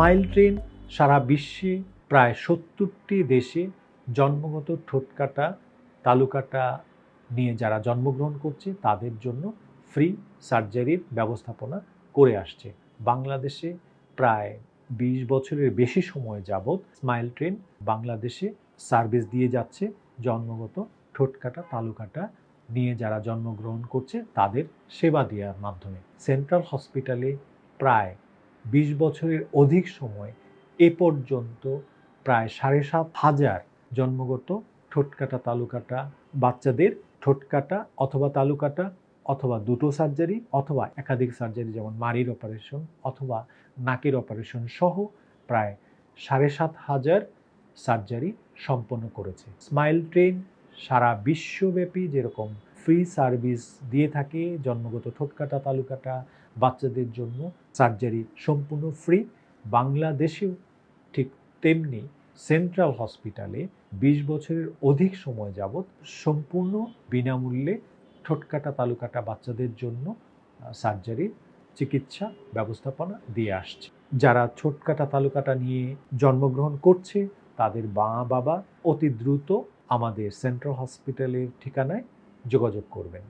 Smile train সারা বিশ্বে প্রায় সত্তরটি দেশে জন্মগত ঠোঁটকাটা তালুকাটা নিয়ে যারা জন্মগ্রহণ করছে, তাদের জন্য ফ্রি সার্জারির ব্যবস্থাপনা করে আসছে। বাংলাদেশে প্রায় বিশ বছরের বেশি সময় যাবৎ স্মাইল ট্রেন বাংলাদেশে সার্ভিস দিয়ে যাচ্ছে। জন্মগত ঠোঁটকাটা তালুকাটা নিয়ে যারা জন্মগ্রহণ করছে, তাদের সেবা দেওয়ার মাধ্যমে। সেন্ট্রাল হসপিটালে প্রায় বিশ বছরের অধিক সময় এ পর্যন্ত প্রায় সাড়ে সাত হাজার জন্মগত ঠোঁটকাটা তালুকাটা বাচ্চাদের ঠোঁটকাটা অথবা তালুকাটা অথবা দুটো সার্জারি অথবা একাধিক সার্জারি, যেমন মারির অপারেশন অথবা নাকের অপারেশন সহ প্রায় সাড়ে সাত হাজার সার্জারি সম্পন্ন করেছে। স্মাইল ট্রেন সারা বিশ্বব্যাপী যেরকম ফ্রি সার্ভিস দিয়ে থাকে, জন্মগত ঠোঁটকাটা তালুকাটা বাচ্চাদের জন্য সার্জারি সম্পূর্ণ ফ্রি। বাংলাদেশেও ঠিক তেমনি সেন্ট্রাল হসপিটালে বিশ বছরের অধিক সময় যাবৎ সম্পূর্ণ বিনামূল্যে ঠোটকাটা তালুকাটা বাচ্চাদের জন্য সার্জারির চিকিৎসা ব্যবস্থাপনা দিয়ে আসছে। যারা ছোটকাটা তালুকাটা নিয়ে জন্মগ্রহণ করছে, তাদের মা বাবা অতি দ্রুত আমাদের সেন্ট্রাল হসপিটালের ঠিকানায় যোগাযোগ করবেন।